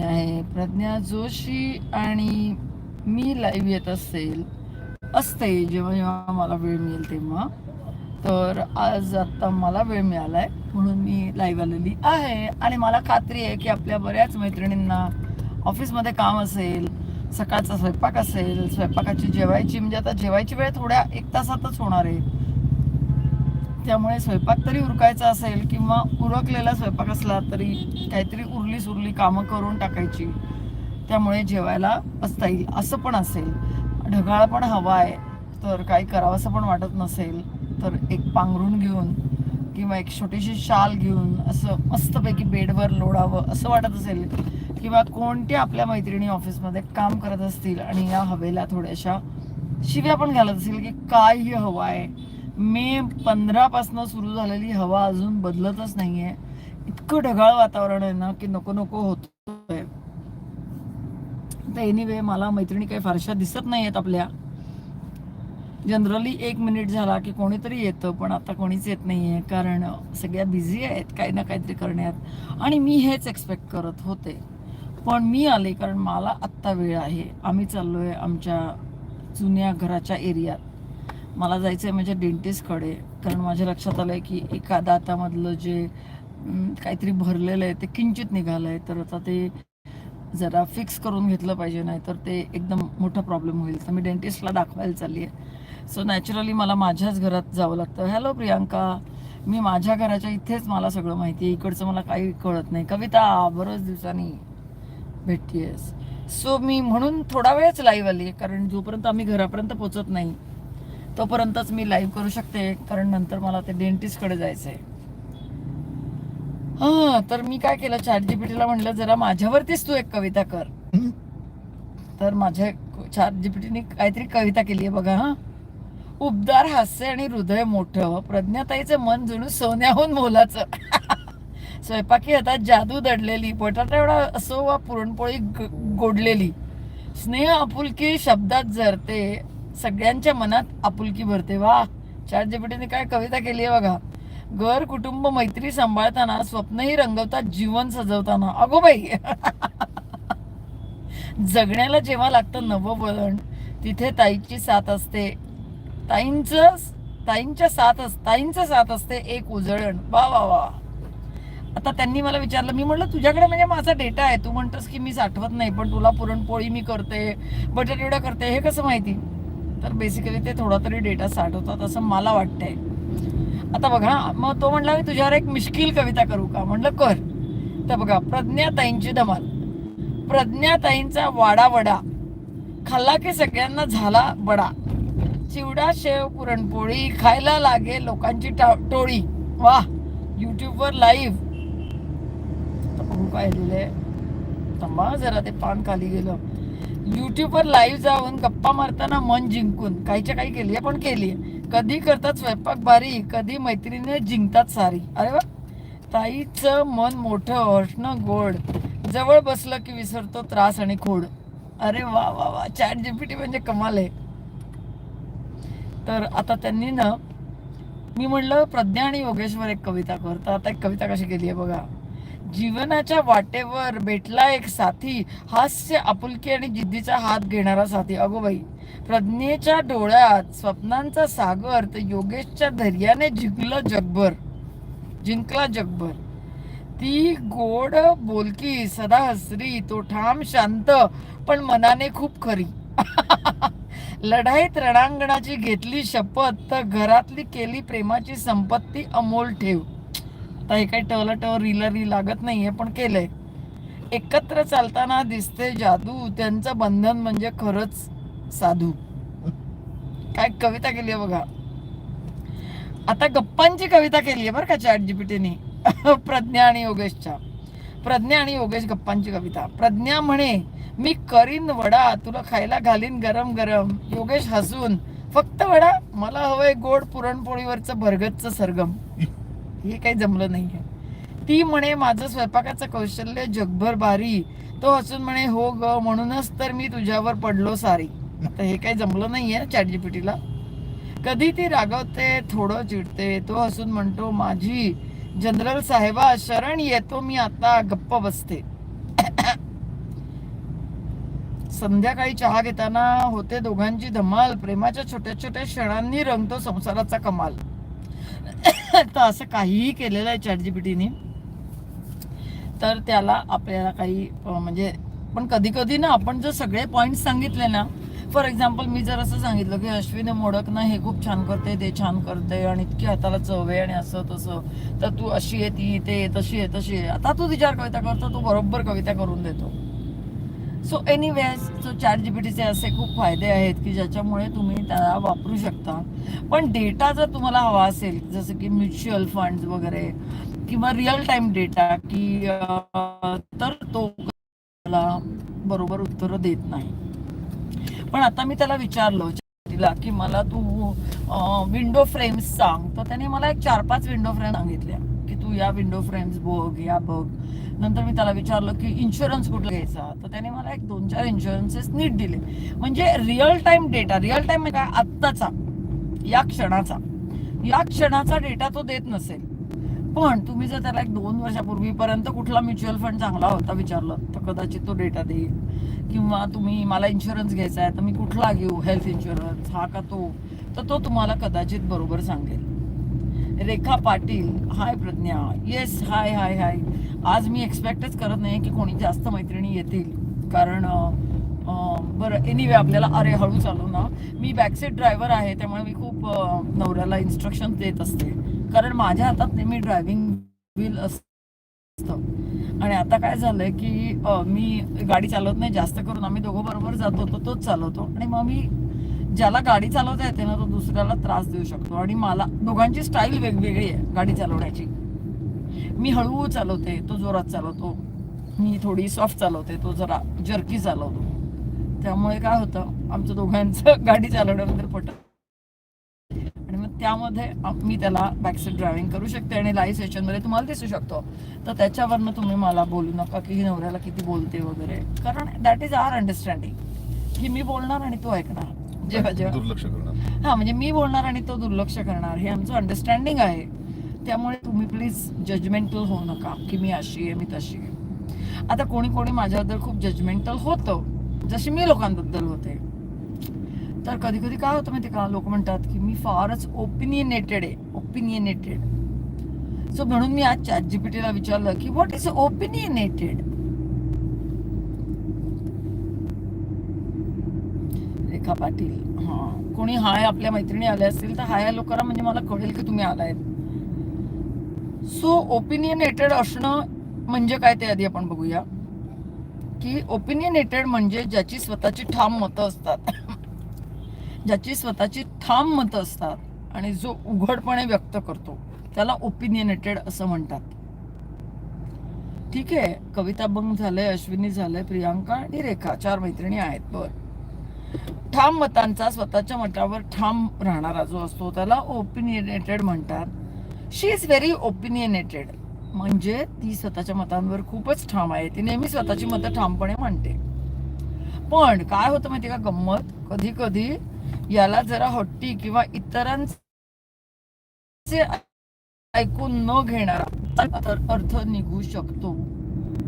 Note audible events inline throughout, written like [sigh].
आहे प्रज्ञा जोशी आणि मी लाईव्ह येत असेल असते जेव्हा जेव्हा मला वेळ मिळेल तेव्हा. तर आज आता मला वेळ मिळालाय म्हणून मी लाईव्ह आलेली आहे. आणि मला खात्री आहे की आपल्या बऱ्याच मैत्रिणींना ऑफिसमध्ये काम असेल सकाळचा स्वयंपाक असेल स्वयंपाकाची जेवायची म्हणजे आता जेवायची वेळ थोड्या एक तासातच होणार आहे. त्यामुळे स्वयंपाक तरी उरकायचा असेल किंवा उरकलेला स्वयंपाक असला तरी काहीतरी उरली सुरली कामं करून टाकायची. त्यामुळे जेवायला बसता येईल असं पण असेल. ढगाळ पण हवा आहे तर काही करावंसं पण वाटत नसेल तर एक पांघरून घेऊन किंवा एक छोटीशी शाल घेऊन असं मस्तपैकी बेडवर लोडावं असं वाटत असेल किंवा कोणत्या आपल्या मैत्रिणी ऑफिसमध्ये काम करत असतील आणि या हवेला थोड्याशा शिव्या पण घालत असेल की काय ही हवा आहे. मे पंधरापासनं सुरू झालेली हवा अजून बदलतच नाहीये. इतकं ढगाळ वातावरण आहे ना की नको नको होतोय. तर एनिवे मला मैत्रिणी काही फारशा दिसत नाही आहेत आपल्या. जनरली एक मिनिट झाला की कोणीतरी येतं पण आता कोणीच येत नाही आहे कारण सगळ्या बिझी आहेत काही ना काहीतरी करण्यात. आणि मी हेच एक्सपेक्ट करत होते. पण मी आले कारण मला आत्ता वेळ आहे. आम्ही चाललो आहे आमच्या जुन्या घराच्या एरियात मला जायचं आहे माझ्या डेंटिस्टकडे कारण माझ्या लक्षात आलं आहे की एका दातामधलं जे काहीतरी भरलेलं आहे ते किंचित निघालं आहे तर आता ते जरा फिक्स करून घेतलं पाहिजे नाही तर ते एकदम मोठा प्रॉब्लेम होईल. तर मी डेंटिस्टला दाखवायला चालली आहे. सो नॅचरली मला माझ्याच घरात जावं लागतं. हॅलो प्रियांका. मी माझ्या घराच्या इथेच मला सगळं माहिती आहे. इकडचं मला काही कळत नाही. कविता बरोच दिवसांनी भेटतीयस. सो मी म्हणून थोडा वेळच लाईव्ह आली कारण जोपर्यंत आम्ही घरापर्यंत पोचत नाही तोपर्यंतच मी लाईव्ह करू शकते कारण नंतर मला ते डेंटिस्टकडे जायचं आहे हा तर मी काय केलं? चॅट जीपीटीला म्हणलं जरा माझ्यावरतीच तू एक कविता कर. तर माझ्या चॅट जीपीटीने काहीतरी कविता केली आहे बघा हा. उबदार हास्य आणि हृदय मोठं प्रज्ञाताईचं मन जणू सोन्याहून मोलाचं. [laughs] स्वयंपाकी हातात जादू दडलेली बटाटा एवढा असो वा पुरणपोळी गोडलेली. स्नेह आपुलकी शब्दात जरते सगळ्यांच्या मनात आपुलकी भरते वा चार जीपीटीने काय कविता केली आहे बघा. घर कुटुंब मैत्री सांभाळताना स्वप्नही रंगवतात जीवन सजवताना. अगो बाई. जगण्याला जेव्हा लागतं नवं वळण तिथे ताईची साथ असते. ताईंचं ताईंच्या साथ अस ताईंचं साथ असते एक उजळण. वा वा वा. आता त्यांनी मला विचारलं मी म्हटलं तुझ्याकडे म्हणजे माझा डेटा आहे. तू म्हणतोस की मी साठवत नाही पण तुला पुरणपोळी मी करते बटाटेवडा करते. हे कसं माहिती? तर बेसिकली ते थोडा तरी डेटा साठवतात असं मला वाटतंय. आता बघा मग तो म्हणला मी तुझ्यावर एक मिश्किल कविता करू का? म्हणलं कर. तर बघा प्रज्ञाताईंची धमाल. प्रज्ञाताईंचा वाडा वडा. खाल्ला की सगळ्यांना झाला बडा. चिवडा शेव पुरणपोळी खायला लागे लोकांची टा- टोळी. वा युट्यूबवर लाईव्ह बघू काय लिहिलंय. थांबा जरा ते पान खाली गेलं. युट्यूबवर लाईव्ह जाऊन गप्पा मारताना मन जिंकून काहीच्या काही केली पण केली कधी करतात स्वयंपाक बारी कधी मैत्रिणीने जिंकतात सारी. अरे वा. ताईचं मन मोठं हसणं गोड. जवळ बसलं की विसरतो त्रास आणि खोड. अरे वा वा वा. चॅट जीपीटी म्हणजे कमाल आहे. तर आता त्यांनी ना मी म्हणलं प्रज्ञा आणि योगेश्वर एक कविता कर तर आता एक कविता कशी केली आहे बघा. जीवनाच्या वाटेवर भेटला एक साथी हास्य आपुलकी आणि जिद्दीचा हात घेणारा साथी. अगो बाई प्रज्ञेच्या डोळ्यात स्वप्नांचा सागर तर योगेशच्या धैर्याने जिंकलं जगभर. जिंकला जगभर. ती गोड बोलकी सदा हसरी तो ठाम शांत पण मनाने खूप खरी. [laughs] लढाईत रणांगणाची घेतली शपथ तर घरातली केली प्रेमाची संपत्ती अमोल ठेव. आता हे काही टवला टव रीला लागत नाहीये पण केलंय. एकत्र चालताना दिसते जादू त्यांचं बंधन म्हणजे खरंच साधू. काय कविता केली आहे बघा. आता गप्पांची कविता केली आहे बरं का चॅट जीपीटीने [laughs] प्रज्ञा आणि योगेशच्या. प्रज्ञा आणि योगेश गप्पांची कविता. प्रज्ञा म्हणे मी करीन वडा तुला खायला घालीन गरम गरम. योगेश हसून फक्त वडा मला हवंय गोड पुरणपोळीवरचं भरगतचं सरगम. हे काही जमलं नाहीये. ती म्हणे माझं स्वयंपाकाचं कौशल्य जगभर बारी तो हसून म्हणे हो ग म्हणूनच तर मी तुझ्यावर पडलो सारी. आता हे काही जमलं नाहीये चॅट जीपीटीला कधी ती रागवते थोडं चिडते. तो हसून म्हणतो माझी जनरल साहेबा शरण येतो मी आता गप्प बसते. संध्याकाळी चहा घेताना होते दोघांची धमाल. प्रेमाच्या छोट्या छोट्या क्षणांनी रंगतो संसाराचा कमाल. [coughs] तर असं काहीही केलेलं आहे चॅट जीपीटीने तर त्याला आपल्याला काही म्हणजे पण कधी कधी ना आपण जर सगळे पॉईंट सांगितले ना फॉर एक्झाम्पल मी जर असं सांगितलं की अश्विन मोडक ना हे खूप छान करते ते छान करते आणि इतकी हाताला चव आहे आणि असं तसं तर तू अशी आहे ती ते तशी आहे तशी आहे. आता तू तिच्यावर कविता करतो तू बरोबर कविता करून देतो. सो एनिवेज सो चॅट जीपीटीचे असे खूप फायदे आहेत की ज्याच्यामुळे तुम्ही त्याला वापरू शकता. पण डेटा जर तुम्हाला हवा असेल जसं की म्युच्युअल फंड वगैरे किंवा रिअल टाइम डेटा की तर तो मला बरोबर उत्तरं देत नाही. पण आता मी त्याला विचारलं तिला की मला तू विंडो फ्रेम्स सांग. तर त्याने मला एक चार पाच विंडो फ्रेम सांगितल्या. या विंडो फ्रेम्स बघ या बघ. नंतर मी त्याला विचारलं की इन्शुरन्स कुठला घ्यायचा? तर त्याने मला एक दोन चार इन्शुरन्सेस नीट दिले. म्हणजे real time data real time म्हणजे काय? आत्ताचा या क्षणाचा. या क्षणाचा डेटा तो देत नसेल. पण तुम्ही जर त्याला एक दोन वर्षापूर्वीपर्यंत कुठला म्युच्युअल फंड चांगला होता विचारलं तर कदाचित तो डेटा देईल. किंवा तुम्ही मला इन्शुरन्स घ्यायचा आहे तर मी कुठला घेऊ? हेल्थ इन्शुरन्स हा का तो? तर तो तुम्हाला कदाचित बरोबर सांगेल. Rekha Patil. Hi Pragya. Yes hi hi hi आज मी एक्सपेक्टच करत नाही की कोणी जास्त मैत्रिणी येतील. कारण बरं एनिवे आपल्याला अरे हळू चालू ना. मी बॅकसीट ड्रायव्हर आहे त्यामुळे मी खूप नवऱ्याला इन्स्ट्रक्शन देत असते. कारण माझ्या हातात नेहमी ड्रायव्हिंग व्हील असतं. आणि आता काय झालंय की मी गाडी चालवत नाही जास्त करून आम्ही दोघं बरोबर जात होतो तोच चालवतो. आणि मग मी ज्याला गाडी चालवता येते ना तो दुसऱ्याला त्रास देऊ शकतो. आणि मला दोघांची स्टाईल वेगवेगळी आहे गाडी चालवण्याची. मी हळू चालवते तो जोरात चालवतो. मी थोडी सॉफ्ट चालवते तो जरा जर्की चालवतो. त्यामुळे काय होतं आमचं दोघांचं [laughs] गाडी चालवण्याबद्दल पटत. आणि मग त्यामध्ये मी त्याला बॅकसीट ड्रायव्हिंग करू शकते आणि लाईव्ह सेशनमध्ये तुम्हाला दिसू शकतो. तर त्याच्यावरनं तुम्ही मला बोलू नका की ही नवऱ्याला किती बोलते वगैरे. कारण दॅट इज आर अंडरस्टँडिंग की मी बोलणार आणि तो ऐकणार. जेव्हा जेव्हा. दुर्लक्ष करणार. हा म्हणजे मी बोलणार आणि तो दुर्लक्ष करणार हे आमचं अंडरस्टँडिंग आहे. त्यामुळे तुम्ही प्लीज जजमेंटल होऊ नका की मी अशी आहे मी तशी आहे. आता कोणी कोणी माझ्याबद्दल खूप जजमेंटल होतं जशी मी लोकांबद्दल होते. तर कधी कधी काय होतं माहिती का? लोक म्हणतात की मी फारच ओपिनियनेटेड आहे ओपिनियनेटेड सो म्हणून मी आज चॅट जीपीटीला विचारलं की what is opinionated Rekha Patil. हा. कोणी हाय आपल्या मैत्रिणी आल्या असतील तर हाय या करा म्हणजे मला कळेल की तुम्ही आलायत. सो ओपिनियनेटेड असणं म्हणजे काय ते आधी आपण बघूया. की ओपिनियनेटेड म्हणजे ज्याची स्वतःची ठाम मतं असतात. ज्याची स्वतःची ठाम मतं असतात आणि जो उघडपणे व्यक्त करतो. त्याला ओपिनियनेटेड असं म्हणतात. ठीक आहे. कविता बंग झालंय अश्विनी झालंय प्रियांका आणि रेखा. चार मैत्रिणी आहेत. बरं. ठाम मतांचा स्वतःच्या मतावर ठाम राहणारा जो असतो त्याला ओपिनियनेटेड म्हणतात. शी इज व्हेरी ओपिनियनेटेड म्हणजे ती स्वतःच्या मतांवर खूपच ठाम आहे. ती नेहमी स्वतःची मतं ठामपणे मांडते पण काय होतं माहिती का गंमत? कधी कधी याला जरा हट्टी किंवा इतरांचे ऐकून न घेणारा तर अर्थ निघू शकतो.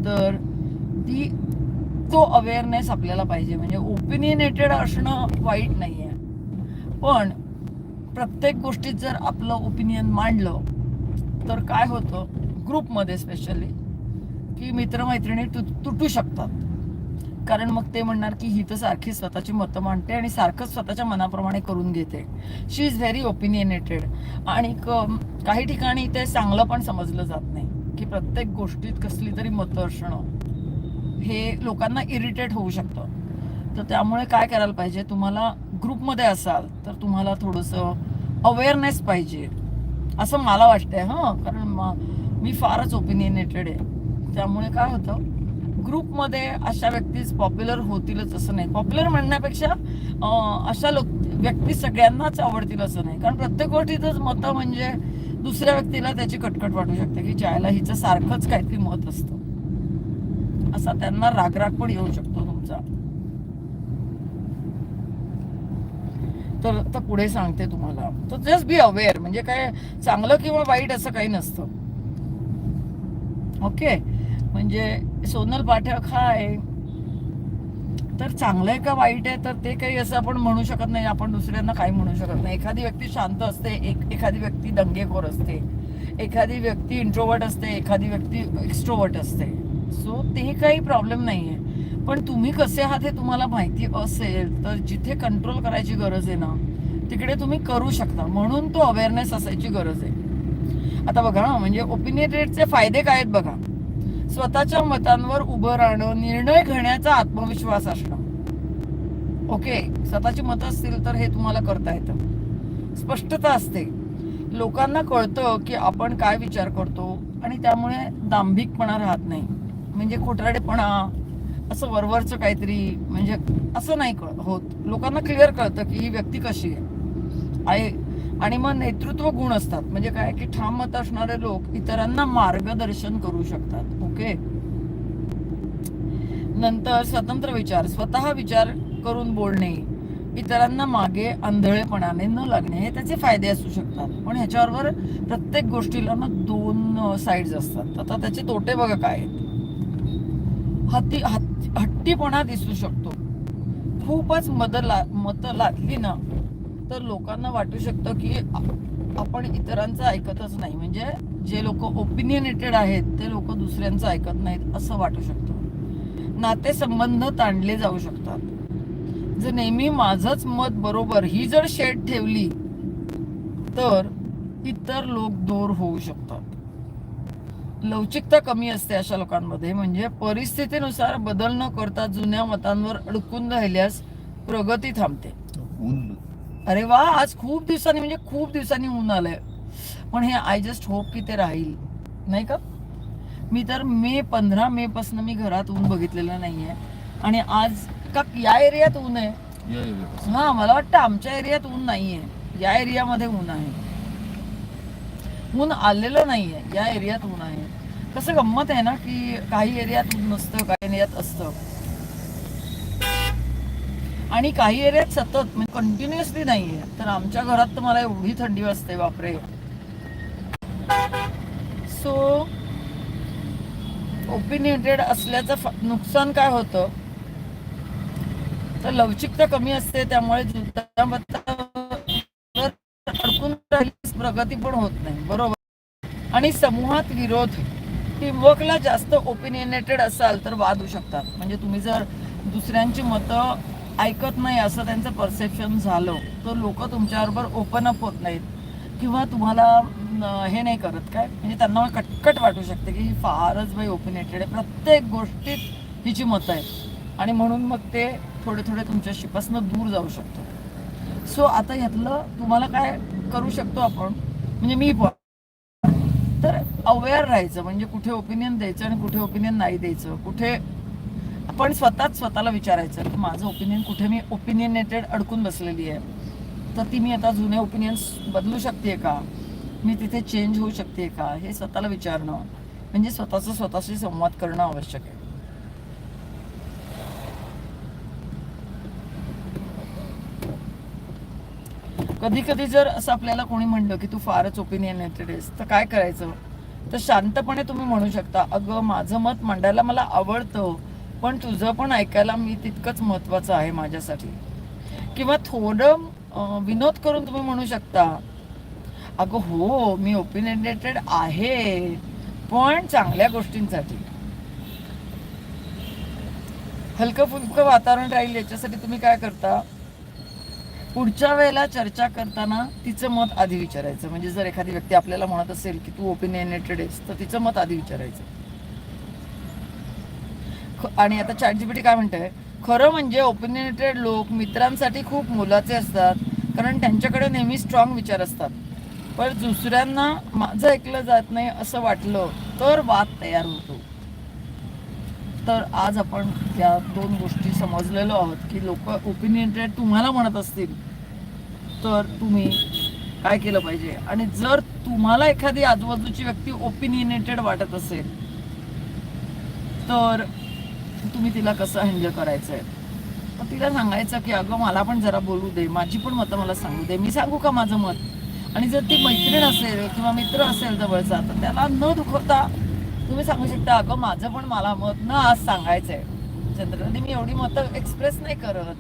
तर ती तो अवेअरनेस आपल्याला पाहिजे. म्हणजे ओपिनियनेटेड असणं वाईट नाही आहे पण प्रत्येक गोष्टीत जर आपलं ओपिनियन मांडलं तर काय होतं? ग्रुपमध्ये स्पेशली की मित्रमैत्रिणी तु- तुटू शकतात. कारण मग ते म्हणणार की ही तर सारखी स्वतःची मतं मांडते आणि सारखंच स्वतःच्या मनाप्रमाणे करून घेते. शी इज व्हेरी ओपिनियनेटेड आणि काही ठिकाणी ते चांगलं पण समजलं जात नाही की प्रत्येक गोष्टीत कसली तरी मतं असणं. हे लोकांना इरिटेट होऊ शकतं. तर त्यामुळे काय करायला पाहिजे? तुम्हाला ग्रुपमध्ये असाल तर तुम्हाला थोडंसं अवेअरनेस पाहिजे. असं मला वाटतंय हां. कारण म- मी फारच ओपिनियनेटेड आहे. त्यामुळे काय होतं? ग्रुपमध्ये अशा व्यक्तीच पॉप्युलर होतीलच असं नाही. पॉप्युलर म्हणण्यापेक्षा अशा लोक व्यक्ती सगळ्यांनाच आवडतील असं नाही. कारण प्रत्येक गोष्टीतच मतं म्हणजे दुसऱ्या व्यक्तीला त्याची कटकट वाटू शकते की ज्याला हिचं सारखंच काहीतरी मत असतं. असा त्यांना रागराग पण येऊ शकतो तुमचा. तर तर पुढे सांगते तुम्हाला. तर जस्ट बी अवेअर म्हणजे काय चांगलं किंवा वाईट असं काही नसतं. ओके म्हणजे सोनल पाठक हा आहे. तर चांगलं आहे का वाईट आहे? तर ते काही असं आपण म्हणू शकत नाही. आपण दुसऱ्यांना काही म्हणू शकत नाही. एखादी व्यक्ती शांत असते. एक एखादी व्यक्ती दंगेखोर असते. एखादी व्यक्ती इंट्रोवर्ट असते. एखादी व्यक्ती एक्स्ट्रोवर्ट असते. सो ते काही प्रॉब्लेम नाही आहे पण तुम्ही कसे आहात हे तुम्हाला माहिती असेल तर जिथे कंट्रोल करायची गरज आहे ना तिकडे तुम्ही करू शकता. म्हणून तो अवेअरनेस असायची गरज आहे. आता बघा म्हणजे ओपिनियटेडचे फायदे काय आहेत बघा. स्वतःच्या मतांवर उभं राहणं निर्णय घेण्याचा आत्मविश्वास असणं. ओके? स्वतःची मतं असतील तर हे तुम्हाला करता येतं. स्पष्टता असते. लोकांना कळतं की आपण काय विचार करतो आणि त्यामुळे दांभिकपणा राहत नाही. म्हणजे खोटारडेपणा असं वरवरचं काहीतरी म्हणजे असं नाही कळ होत लोकांना क्लिअर कळतं की ही व्यक्ती कशी आहे. आहे. आणि मग नेतृत्व गुण असतात. म्हणजे काय की ठाम मत असणारे लोक इतरांना मार्गदर्शन करू शकतात. ओके? नंतर स्वतंत्र विचार. स्वतः विचार करून बोलणे. इतरांना मागे आंधळेपणाने न लागणे हे त्याचे फायदे असू शकतात. पण ह्याच्याबरोबर प्रत्येक गोष्टीला ना दोन साईड्स असतात. आता त्याचे तोटे बघा काय आहेत. हत्ती हट्टीपणा दिसू शकतो. खूपच मत ला मत लादली ना तर लोकांना वाटू शकतं की आपण इतरांचं ऐकतच नाही. म्हणजे जे लोक ओपिनियनेटेड आहेत ते लोक दुसऱ्यांचं ऐकत नाहीत असं वाटू शकतं. नातेसंबंध ताणले जाऊ शकतात. जर नेहमी माझंच मत बरोबर ही जर शेड ठेवली तर इतर लोक दूर होऊ शकतात. लवचिकता कमी असते अशा लोकांमध्ये. म्हणजे परिस्थितीनुसार बदल न करता जुन्या मतांवर अडकून राहिल्यास प्रगती थांबते. अरे वा आज खूप दिवसांनी म्हणजे खूप दिवसांनी ऊन आलंय. पण हे आय जस्ट होप की ते राहील. नाही का? मी तर मे पंधरा मे पासून मी घरात ऊन बघितलेलं नाहीये. आणि आज का या एरियात ऊन आहे. हा मला वाटतं आमच्या एरियात ऊन नाहीये. या एरियामध्ये ऊन आहे. ऊन आलेलं नाहीये. या एरियात ऊन आहे. कसं गंमत आहे ना की काही एरियात नसतं काही एरियात असतं. आणि काही एरियात सतत म्हणजे कंटिन्युअसली नाहीये. तर आमच्या घरात तर मला एवढी थंडी वाजते बापरे. सो ओपिनियटेड असल्याचं नुकसान काय होतं? तर लवचिकता कमी असते त्यामुळे अडकून प्रगती पण होत नाही बरोबर? आणि समूहात विरोध. टीमवर्कला जास्त ओपिनियनेटेड असाल तर वाद होऊ शकतात. म्हणजे तुम्ही जर दुसऱ्यांची मतं ऐकत नाही असं त्यांचं परसेप्शन झालं तर लोक तुमच्याबरोबर ओपन अप होत नाहीत. किंवा तुम्हाला हे नाही करत काय? म्हणजे त्यांना कटकट वाटू शकते की ही फारच बाई ओपिनेटेड आहे. प्रत्येक गोष्टीत हिची मतं आहेत. आणि म्हणून मग ते थोडे थोडे तुमच्या दूर जाऊ शकतो सो आता ह्यातलं तुम्हाला काय करू शकतो आपण? म्हणजे मी पण अवेअर राहायचं म्हणजे कुठे ओपिनियन द्यायचं आणि कुठे ओपिनियन नाही द्यायचं. कुठे आपण स्वतःच स्वतःला विचारायचं की माझं ओपिनियन कुठे मी ओपिनियनेटेड अडकून बसलेली आहे. तर ती मी आता जुने ओपिनियन्स बदलू शकते का? मी तिथे चेंज होऊ शकते का? हे स्वतःला विचारणं म्हणजे स्वतःचं स्वतःशी संवाद करणं आवश्यक आहे. कधी कधी जर असं आपल्याला कोणी म्हणलं की तू फारच ओपिनियनेटेड आहेस तर काय करायचं? तर शांतपणे तुम्ही म्हणू शकता अगं माझं मत मांडायला मला आवडतं पण तुझं पण ऐकायला मी तितकंच महत्वाचं आहे माझ्यासाठी. किंवा थोडं विनोद करून तुम्ही म्हणू शकता अगं हो मी ओपिनियनेटेड आहे पण चांगल्या गोष्टींसाठी. हलकं फुलकं वातावरण राहील याच्यासाठी तुम्ही काय करता? पुढच्या वेळेला चर्चा करताना तिचं मत आधी विचारायचं. म्हणजे जर एखादी व्यक्ती आपल्याला म्हणत असेल की तू ओपिनियनेटेड आहेस तर तिचं मत आधी विचारायचं. आणि आता चॅट जीपीटी काय म्हणतंय? खरं म्हणजे ओपिनियनेटेड लोक मित्रांसाठी खूप मोलाचे असतात कारण त्यांच्याकडे नेहमी स्ट्रॉंग विचार असतात. पण दुसऱ्यांना माझं ऐकलं जात नाही असं वाटलं तर वाद तयार होतो. तर आज आपण या दोन गोष्टी समजलेलो आहोत की लोक ओपिनियनेटेड तुम्हाला म्हणत असतील तर तुम्ही काय केलं पाहिजे? आणि जर तुम्हाला एखादी आजूबाजूची व्यक्ती ओपिनियनेटेड वाटत असेल तर तुम्ही तिला कसं हँडल करायचं आहे तर तिला सांगायचं की अगं मला पण जरा बोलू दे. माझी पण मतं मला सांगू दे. मी सांगू का माझं मत? आणि जर ती मैत्रीण असेल किंवा मित्र असेल जवळचा तर त्याला न दुखवता तुम्ही सांगू शकता अगं माझं पण मला मत न आज सांगायचं आहे जनरली मी एवढी मतं एक्सप्रेस नाही करत.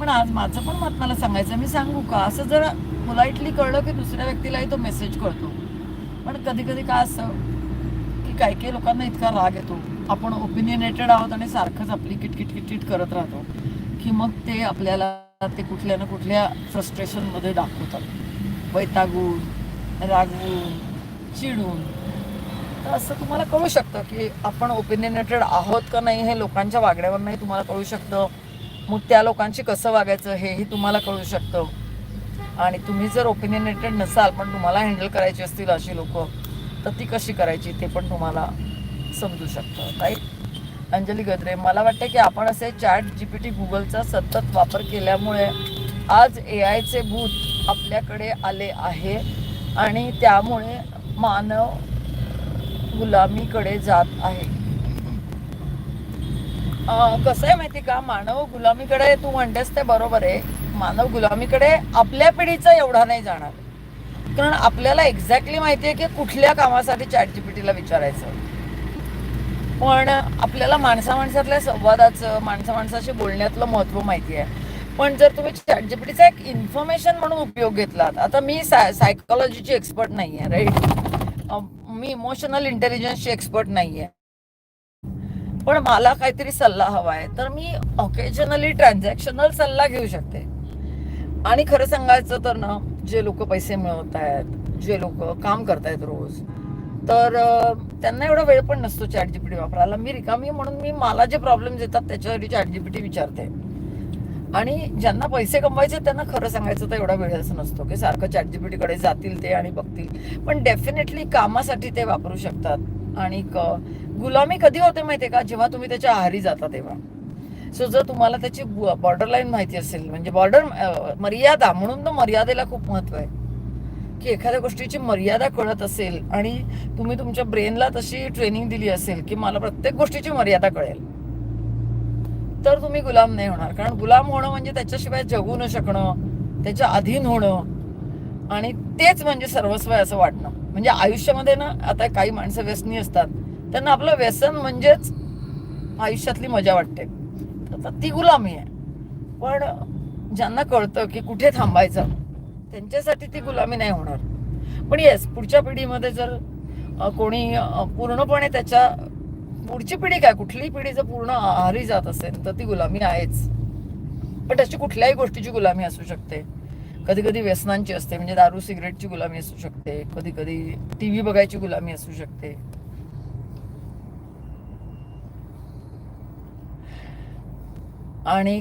पण आज माझं पण मत मला सांगायचं मी सांगू का? असं जर पोलाइटली कळलं की दुसऱ्या व्यक्तीलाही तो मेसेज कळतो पण कधी कधी काय असं की काही काही लोकांना इतका राग येतो. आपण ओपिनियनेटेड आहोत आणि सारखंच आपली किटकिट किटकिट करत राहतो. की मग ते आपल्याला ते कुठल्या ना कुठल्या फ्रस्ट्रेशनमध्ये दाखवतात. वैतागून रागवून चिडून. तर असं तुम्हाला कळू शकतं की आपण ओपिनियनेटेड आहोत का नाही हे लोकांच्या वागण्यावरनंही तुम्हाला कळू शकतं. मग त्या लोकांशी कसं वागायचं हेही तुम्हाला कळू शकतं. आणि तुम्ही जर ओपिनियनेटेड नसाल पण तुम्हाला हँडल करायची असतील अशी लोक तर ती कशी करायची ते पण तुम्हाला समजू शकतं राईट अंजली गद्रे मला वाटतं की आपण असे चॅट जी पी टी गुगलचा सतत वापर केल्यामुळे आज ए आयचे भूत आपल्याकडे आले आहे. आणि त्यामुळे मानव गुलामीकडे जात आहे. कसं आहे माहिती का? मानव गुलामीकडे तू म्हणतेस ते बरोबर आहे. मानव गुलामीकडे आपल्या पिढीचा एवढा नाही जाणार. कारण आपल्याला एक्झॅक्टली माहिती आहे की कुठल्या कामासाठी चॅट जीपीटीला विचारायचं. पण आपल्याला माणसा माणसातल्या संवादाचं माणसा माणसाशी बोलण्यातलं महत्त्व माहिती आहे. पण जर तुम्ही चॅट जीपीटीचा एक इन्फॉर्मेशन म्हणून उपयोग घेतलात आता मी साय सायकोलॉजीची एक्सपर्ट नाही आहे राईट मी इमोशनल इंटेलिजन्सची एक्सपर्ट नाही आहे पण मला काहीतरी सल्ला हवा आहे तर मी ऑकेजनली ट्रान्झॅक्शनल सल्ला घेऊ शकते. आणि खरं सांगायचं तर ना जे लोक पैसे मिळवत आहेत जे लोक काम करतायत रोज तर त्यांना एवढा वेळ पण नसतो चॅट जीपीटी वापरायला. मी रिकामी म्हणून मी मला जे प्रॉब्लेम्स येतात त्याच्यासाठी चॅट जीपीटी विचारते. आणि ज्यांना पैसे कमवायचे त्यांना खरं सांगायचं तर एवढा वेळच नसतो की सारखं चॅट जीपीटीकडे जातील ते आणि बघतील. पण डेफिनेटली कामासाठी ते वापरू शकतात. आणि गुलामी कधी होते माहितीये का? जेव्हा तुम्ही त्याच्या आहारी जाता तेव्हा. सो जर तुम्हाला त्याची बॉर्डर लाईन माहिती असेल म्हणजे बॉर्डर मर्यादा म्हणून तर मर्यादेला खूप महत्त्व आहे. की एखाद्या गोष्टीची मर्यादा कळत असेल आणि तुम्ही तुमच्या ब्रेनला तशी ट्रेनिंग दिली असेल की मला प्रत्येक गोष्टीची मर्यादा कळेल. तर तुम्ही गुलाम नाही होणार. कारण गुलाम होणं म्हणजे त्याच्याशिवाय जगू न शकणं त्याच्या अधीन होणं आणि तेच म्हणजे सर्वस्व आहे असं वाटणं. म्हणजे आयुष्यामध्ये ना आता काही माणसं व्यसनी असतात. त्यांना आपलं व्यसन म्हणजेच आयुष्यातली मजा वाटते. तर ती गुलामी आहे. पण ज्यांना कळतं की कुठे थांबायचं त्यांच्यासाठी ती गुलामी नाही होणार. पण येस पुढच्या पिढीमध्ये जर कोणी पूर्णपणे त्याच्या पुढची पिढी काय कुठलीही पिढी जर पूर्ण आहारी जात असेल तर ती गुलामी आहेच. पण त्याची कुठल्याही गोष्टीची गुलामी असू शकते. कधी कधी व्यसनांची असते म्हणजे दारू सिगरेटची गुलामी असू शकते. कधी कधी टीव्ही बघायची गुलामी असू शकते. आणि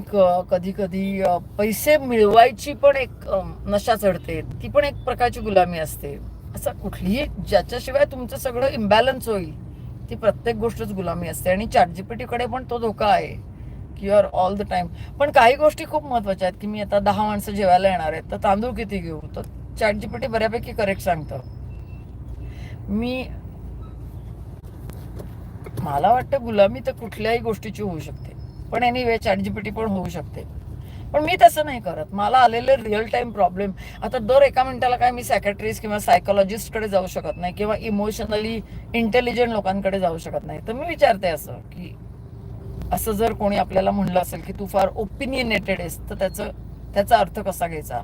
कधी कधी पैसे मिळवायची पण एक नशा चढते. ती पण एक प्रकारची गुलामी असते. असं कुठलीही ज्याच्याशिवाय तुमचं सगळं इम्बॅलन्स होईल ती प्रत्येक गोष्टच गुलामी असते. आणि चॅट पण तो धोका आहे की आर ऑल द टाइम पण काही गोष्टी खूप महत्त्वाच्या आहेत की मी आता दहा माणसं जेवायला येणार आहेत तर तांदूळ किती घेऊ? तर चॅटजीपीटी बऱ्यापैकी करेक्ट सांगतं. मी मला वाटतं गुलामी तर कुठल्याही गोष्टीची होऊ शकते. पण एनिवे चॅट चॅटजीपीटी पण होऊ शकते. पण मी तसं नाही करत. मला आलेले रिअल टाइम प्रॉब्लेम आता दर एका मिनिटाला काय मी सेक्रेटरीज किंवा सायकोलॉजिस्टकडे जाऊ शकत नाही किंवा इमोशनली इंटेलिजंट लोकांकडे जाऊ शकत नाही. तर मी विचारते असं की असं जर कोणी आपल्याला म्हणलं असेल की तू फार ओपिनियनेटेड आहेस तर त्याचं त्याचा अर्थ कसा घ्यायचा?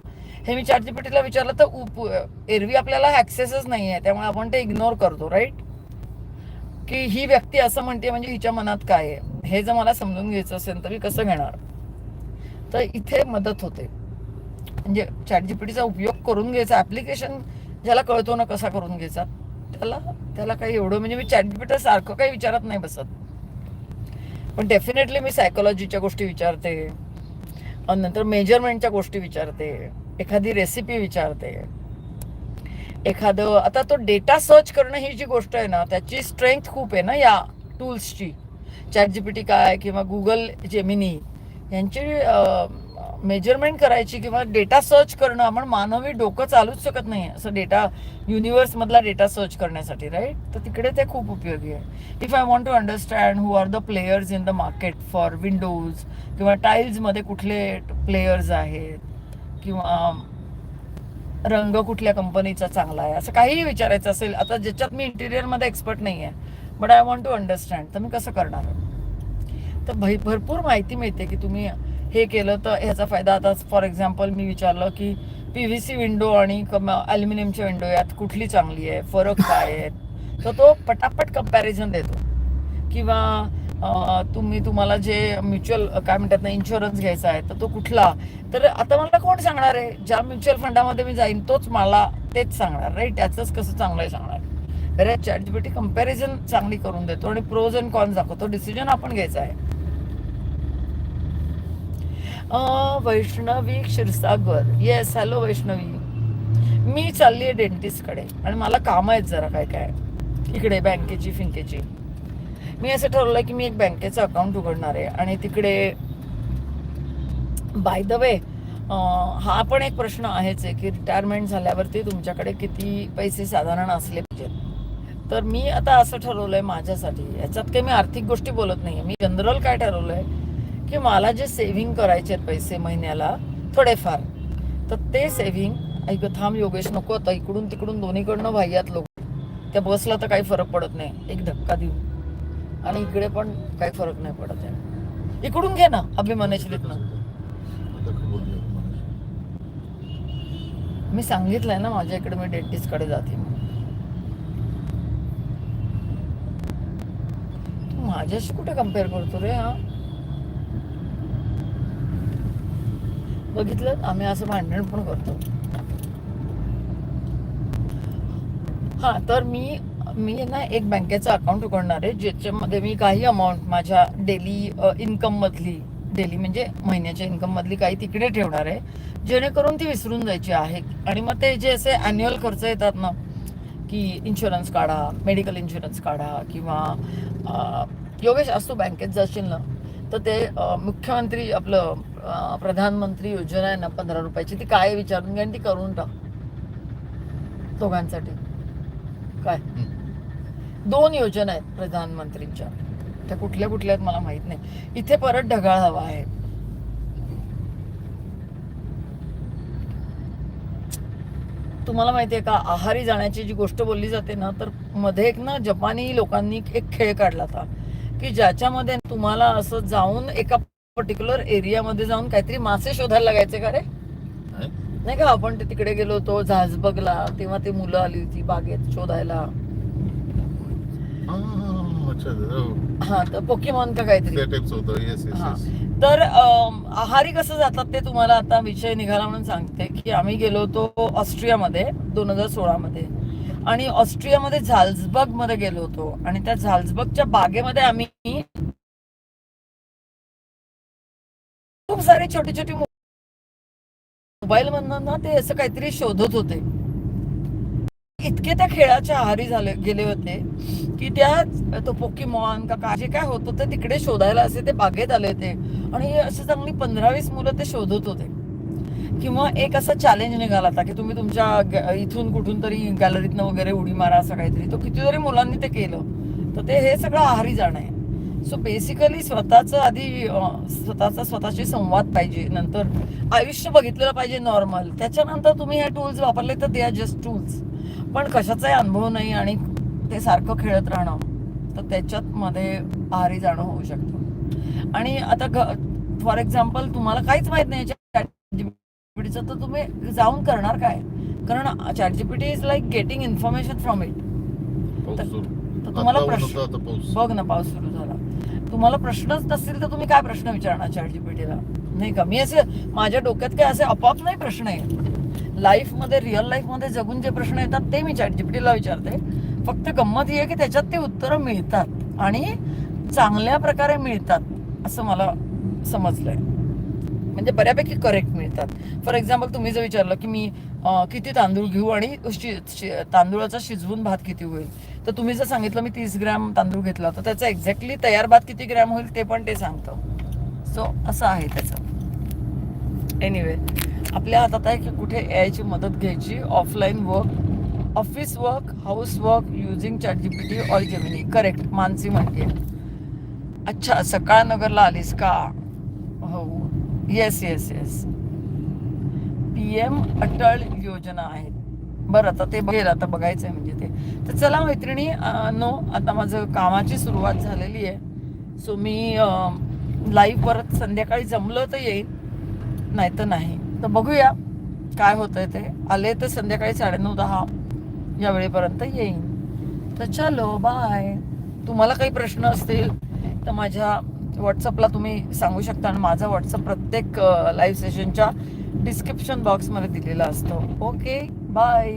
हे मी चॅट विचारलं तर उप एरवी आपल्याला ॲक्सेसच नाही आहे त्यामुळे आपण ते इग्नोर करतो राईट की ही व्यक्ती असं म्हणते म्हणजे हिच्या मनात काय आहे? हे जर मला समजून घ्यायचं असेल तर मी कसं घेणार? तर इथे मदत होते. म्हणजे चॅट जीपीटीचा उपयोग करून घ्यायचा. ऍप्लिकेशन ज्याला कळतो ना कसा करून घ्यायचा त्याला त्याला काही एवढं म्हणजे मी चॅट जीपीटी सारखं काही विचारत नाही बसत. पण डेफिनेटली मी सायकोलॉजीच्या गोष्टी विचारते. नंतर मेजरमेंटच्या गोष्टी विचारते. एखादी रेसिपी विचारते. एखादं आता तो डेटा सर्च करणं ही जी गोष्ट आहे ना त्याची स्ट्रेंथ खूप आहे ना या टूल्सची चॅट जीपीटी काय किंवा गुगल जेमिनी यांची मेजरमेंट करायची किंवा डेटा सर्च करणं आपण मानवी डोकं चालूच शकत नाही. असं डेटा युनिवर्समधला डेटा सर्च करण्यासाठी राईट तर तिकडे ते खूप उपयोगी आहे. If I want to understand who are the players in the market for windows किंवा टाईल्समध्ये कुठले प्लेयर्स आहेत किंवा रंग कुठल्या कंपनीचा चांगला आहे असं काहीही विचारायचं असेल आता ज्याच्यात मी इंटिरियरमध्ये एक्सपर्ट नाही आहे but I want to understand तर मी कसं करणार? तर भई भरपूर माहिती मिळते की तुम्ही हे केलं तर ह्याचा फायदा आता फॉर एक्झाम्पल मी विचारलं की पी व्ही सी विंडो आणि ॲल्युमिनियमची विंडो यात कुठली चांगली आहे? फरक काय आहे? तर तो पटापट कंपॅरिझन देतो. किंवा तुम्ही तुम्हाला जे म्युच्युअल काय म्हणतात ना इन्शुरन्स घ्यायचा आहे तर तो कुठला? तर आता मला कोण सांगणार आहे? ज्या म्युच्युअल फंडामध्ये मी जाईन तोच मला तेच सांगणार राईट त्याचंच कसं चांगलं आहे सांगणार? अरे चॅट जीपीटी कंपॅरिझन चांगली करून देतो आणि प्रोज अँड कॉन्स दाखवतो. डिसिजन आपण घ्यायचा आहे. Vaishnavi Kshirsagar. Yes hello Vaishnavi. मी चालली आहे डेंटिस्टकडे आणि मला कामं आहेत जरा काय काय. इकडे बँकेची फिंकेची. मी असं ठरवलं की मी एक बँकेचं अकाउंट उघडणार आहे आणि तिकडे बाय द वे हा पण एक प्रश्न आहेच आहे की रिटायरमेंट झाल्यावरती तुमच्याकडे किती पैसे साधारण असले पाहिजेत? तर मी आता असं ठरवलंय माझ्यासाठी. याच्यात काही मी आर्थिक गोष्टी बोलत नाही मी जनरल काय ठरवलंय? की मला जे सेव्हिंग करायचे पैसे महिन्याला थोडेफार तर ते सेव्हिंग ऐक थांब योगेश नको आता इकडून तिकडून दोन्हीकडनं वाह्यात लोक. त्या बसला तर काही फरक पडत नाही. एक धक्का देऊ आणि इकडे पण काही फरक नाही पडत आहे. इकडून घे ना मला. मी सांगितलंय ना माझ्या इकडे मी डेंटिस्टकडे जाते म्हणून. तू माझ्याशी कुठे कंपेअर करतो रे हा? बघितलं? आम्ही असं भांडण पण करतो. हा तर मी मी ना एक बँकेचं अकाउंट उघडणार आहे ज्याच्यामध्ये मी काही अमाऊंट माझ्या डेली इन्कम मधली डेली म्हणजे महिन्याच्या इन्कम मधली काही तिकडे ठेवणार आहे जेणेकरून ती विसरून जायची आहे. आणि मग ते जे असे अॅन्युअल खर्च येतात ना की इन्शुरन्स काढा मेडिकल इन्शुरन्स काढा किंवा योगेश असतो बँकेत जाशील ना तर ते मुख्यमंत्री आपलं प्रधानमंत्री योजना आहे ना पंधरा रुपयाची ती काय विचारून घ्या आणि ती करून टाक. दोघांसाठी. काय? दोन योजना आहेत प्रधानमंत्रींच्या. त्या कुठल्या कुठल्या आहेत मला माहीत नाही. इथे परत ढगाळ हवा आहे. तुम्हाला माहितीये का आहारी जाण्याची जी गोष्ट बोलली जाते ना तर मध्ये एक ना जपानी लोकांनी एक खेळ काढला होता की ज्याच्यामध्ये तुम्हाला असं जाऊन एका पर्टिक्युलर एरियामध्ये जाऊन काहीतरी मासे शोधायला लागायचे का रे? नाही का आपण ते तिकडे गेलो होतो झाजबगला तेव्हा ते मुलं आली होती बागेत शोधायला हा, हो. तर पोकेमॉन का काहीतरी हा. तर आहारी कसं जातात ते तुम्हाला आता विषय निघाला म्हणून सांगते की आम्ही गेलो होतो ऑस्ट्रियामध्ये दोन हजार सोळामध्ये. आणि ऑस्ट्रियामध्ये झाल्सबर्गमध्ये गेलो होतो. आणि त्या झाल्सबर्गच्या बागेमध्ये आम्ही खूप सारे छोटे छोटे मोबाईल मधनं ना ते असं काहीतरी शोधत होते. इतके त्या खेळाच्या आहारी झाले गेले होते की त्या तो पोकीमॉन का काय जे काय होतं ते तिकडे शोधायला असे ते बागेत आले होते. आणि असे चांगली पंधरा वीस मुलं ते शोधत होते. किंवा एक असा चॅलेंज निघाला होता की तुम्ही तुमच्या इथून कुठून तरी गॅलरीतनं वगैरे उडी मारा असं काहीतरी. तो कितीतरी मुलांनी ते केलं. तर ते हे सगळं आहारी जाणं आहे. सो बेसिकली स्वतःचं आधी स्वतःचा स्वतःशी संवाद पाहिजे. नंतर आयुष्य बघितलेलं पाहिजे नॉर्मल त्याच्यानंतर तुम्ही हे टूल्स वापरले तर दे आर जस्ट टूल्स पण कशाचाही अनुभव नाही आणि ते सारखं खेळत राहणं तर त्याच्यात मध्ये आहारी जाणं होऊ शकतं. आणि आता फॉर एक्झाम्पल तुम्हाला काहीच माहीत नाही चॅटजीपीटीचं तर तुम्ही जाऊन करणार काय? कारण ChatGPT is like getting information from it तर- तुम्हाला प्रश्न बघ ना पाऊस सुरू झाला. तुम्हाला प्रश्नच नसतील तर तुम्ही काय प्रश्न विचारणार चॅट जीपीटीला नाही का? मी असे माझ्या डोक्यात काय असे आपोआप नाही प्रश्न आहेत. लाईफमध्ये रिअल लाईफमध्ये जगून जे प्रश्न येतात ते मी चॅट जीपीटीला विचारते. फक्त गंमत ही आहे की त्याच्यात ते उत्तरं मिळतात आणि चांगल्या प्रकारे मिळतात असं मला समजलंय. म्हणजे बऱ्यापैकी करेक्ट मिळतात. फॉर एक्झाम्पल तुम्ही जर विचारलं की मी किती तांदूळ घेऊ आणि शि- शि- तांदूळाचा शिजवून भात किती होईल? तर तुम्ही जर सांगितलं मी तीस ग्रॅम तांदूळ घेतला तर त्याचा एक्झॅक्टली तयार भात किती ग्रॅम होईल ते पण ते सांगतं. सो असं आहे त्याचं. एनिवे आपल्या हातात आहे की कुठे यायची मदत घ्यायची offline work office work house work using chat GPT or Gemini correct Mansi म्हणते अच्छा सकाळ नगरला आलीस का? हो. Yes yes yes P M Atal Yojana आहेत बरं आता ते बघेल आता बघायचं आहे म्हणजे ते. तर चला मैत्रिणी नो आता माझं कामाची सुरुवात झालेली आहे. सो मी लाईव्ह परत संध्याकाळी जमलं तर येईल नाही तर नाही. तर बघूया काय होतंय ते. आले तर संध्याकाळी साडेनऊ दहा या वेळेपर्यंत येईन. तर चलो बाय तुम्हाला काही प्रश्न असतील तर माझ्या व्हॉट्सअपला तुम्ही सांगू शकता आणि माझा व्हॉट्सअप प्रत्येक लाईव्ह सेशनच्या डिस्क्रिप्शन बॉक्समध्ये दिलेला असतो. Okay bye